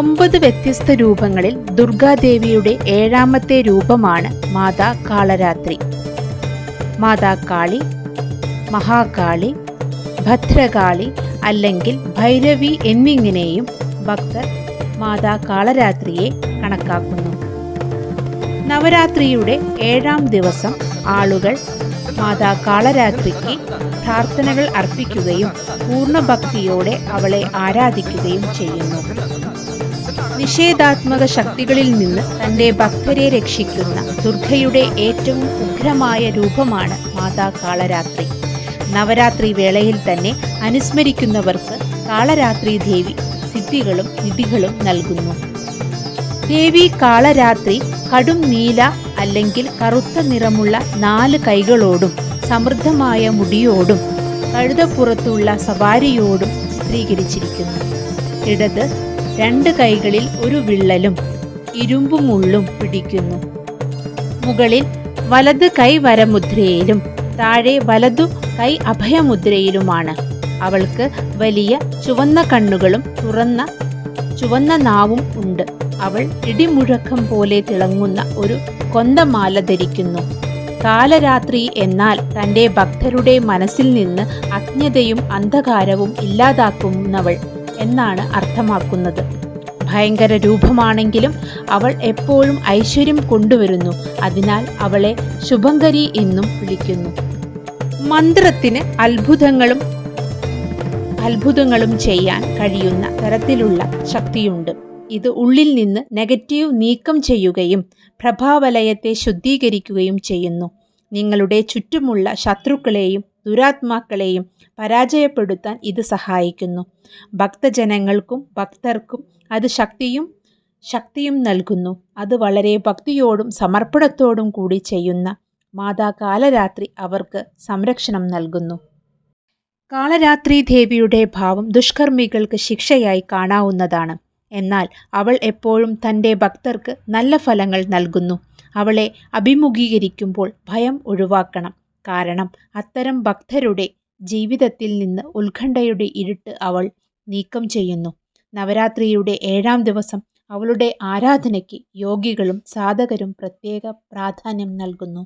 വ്യത്യസ്ത രൂപങ്ങളിൽ ദുർഗാദേവിയുടെ ഏഴാമത്തെ രൂപമാണ് മാതാ കാളരാത്രി. മാതാ കാളി മഹാകാളി ഭദ്രകാളി അല്ലെങ്കിൽ ഭൈരവി എന്നിങ്ങനെയും ഭക്തർ മാതാ കാളരാത്രിയെ കണക്കാക്കുന്നു. നവരാത്രിയുടെ ഏഴാം ദിവസം ആളുകൾ മാതാ കാളരാത്രിക്ക് പ്രാർത്ഥനകൾ അർപ്പിക്കുകയും പൂർണ ഭക്തിയോടെ അവളെ ആരാധിക്കുകയും ചെയ്യുന്നു. നിഷേധാത്മക ശക്തികളിൽ നിന്ന് തന്റെ ഭക്തരെ രക്ഷിക്കുന്ന ദുർഗയുടെ ഏറ്റവും ഉഗ്രമായ രൂപമാണ് മാതാ കാളരാത്രി നവരാത്രി വേളയിൽ തന്നെ അനുസ്മരിക്കുന്നവർക്ക് കാളരാത്രി ദേവി സിദ്ധികളും നിധികളും നൽകുന്നു. ദേവി കാളരാത്രി കടും നീല അല്ലെങ്കിൽ കറുത്ത നിറമുള്ള നാല് കൈകളോടും സമൃദ്ധമായ മുടിയോടും കഴുതപ്പുറത്തുള്ള സവാരിയോടും ചിത്രീകരിച്ചിരിക്കുന്നു. ഇടത് രണ്ട് കൈകളിൽ ഒരു വിള്ളലും ഇരുമ്പുമുള്ളും പിടിക്കുന്നു. മുകളിൽ വലത് കൈ വരമുദ്രയിലും താഴെ വലതു കൈ അഭയമുദ്രയിലുമാണ്. അവൾക്ക് വലിയ ചുവന്ന കണ്ണുകളും തുറന്ന ചുവന്ന നാവും ഉണ്ട്. അവൾ ഇടിമുഴക്കം പോലെ തിളങ്ങുന്ന ഒരു കൊന്തമാല ധരിക്കുന്നു. കാലരാത്രി എന്നാൽ തന്റെ ഭക്തരുടെ മനസ്സിൽ നിന്ന് അജ്ഞതയും അന്ധകാരവും ഇല്ലാതാക്കുന്നവൾ. എന്നാണ് അർത്ഥമാക്കുന്നത്. ഭയങ്കര രൂപമാണെങ്കിലും അവൾ എപ്പോഴും ഐശ്വര്യം കൊണ്ടുവരുന്നു. അതിനാൽ അവളെ ശുഭങ്കരി എന്നും വിളിക്കുന്നു. മന്ത്രത്തിന് അത്ഭുതങ്ങളും അത്ഭുതങ്ങളും ചെയ്യാൻ കഴിയുന്ന തരത്തിലുള്ള ശക്തിയുണ്ട്. ഇത് ഉള്ളിൽ നിന്ന് നെഗറ്റീവ് നീക്കം ചെയ്യുകയും പ്രഭാവലയത്തെ ശുദ്ധീകരിക്കുകയും ചെയ്യുന്നു. നിങ്ങളുടെ ചുറ്റുമുള്ള ശത്രുക്കളെയും ദുരാത്മാക്കളെയും പരാജയപ്പെടുത്താൻ ഇത് സഹായിക്കുന്നു. ഭക്തജനങ്ങൾക്കും ഭക്തർക്കും അത് ശക്തിയും ശക്തിയും നൽകുന്നു. അത് വളരെ ഭക്തിയോടും സമർപ്പണത്തോടും കൂടി ചെയ്യുന്ന മാതാ കാലരാത്രി അവർക്ക് സംരക്ഷണം നൽകുന്നു. കാളരാത്രി ദേവിയുടെ ഭാവം ദുഷ്കർമ്മികൾക്ക് ശിക്ഷയായി കാണാവുന്നതാണ്. എന്നാൽ അവൾ എപ്പോഴും തന്റെ ഭക്തർക്ക് നല്ല ഫലങ്ങൾ നൽകുന്നു. അവളെ അഭിമുഖീകരിക്കുമ്പോൾ ഭയം ഒഴിവാക്കണം. കാരണം അത്തരം ഭക്തരുടെ ജീവിതത്തിൽ നിന്ന് ഉത്കണ്ഠയുടെ ഇരുട്ട് അവൾ നീക്കം ചെയ്യുന്നു. നവരാത്രിയുടെ ഏഴാം ദിവസം അവളുടെ ആരാധനയ്ക്ക് യോഗികളും സാധകരും പ്രത്യേക പ്രാധാന്യം നൽകുന്നു.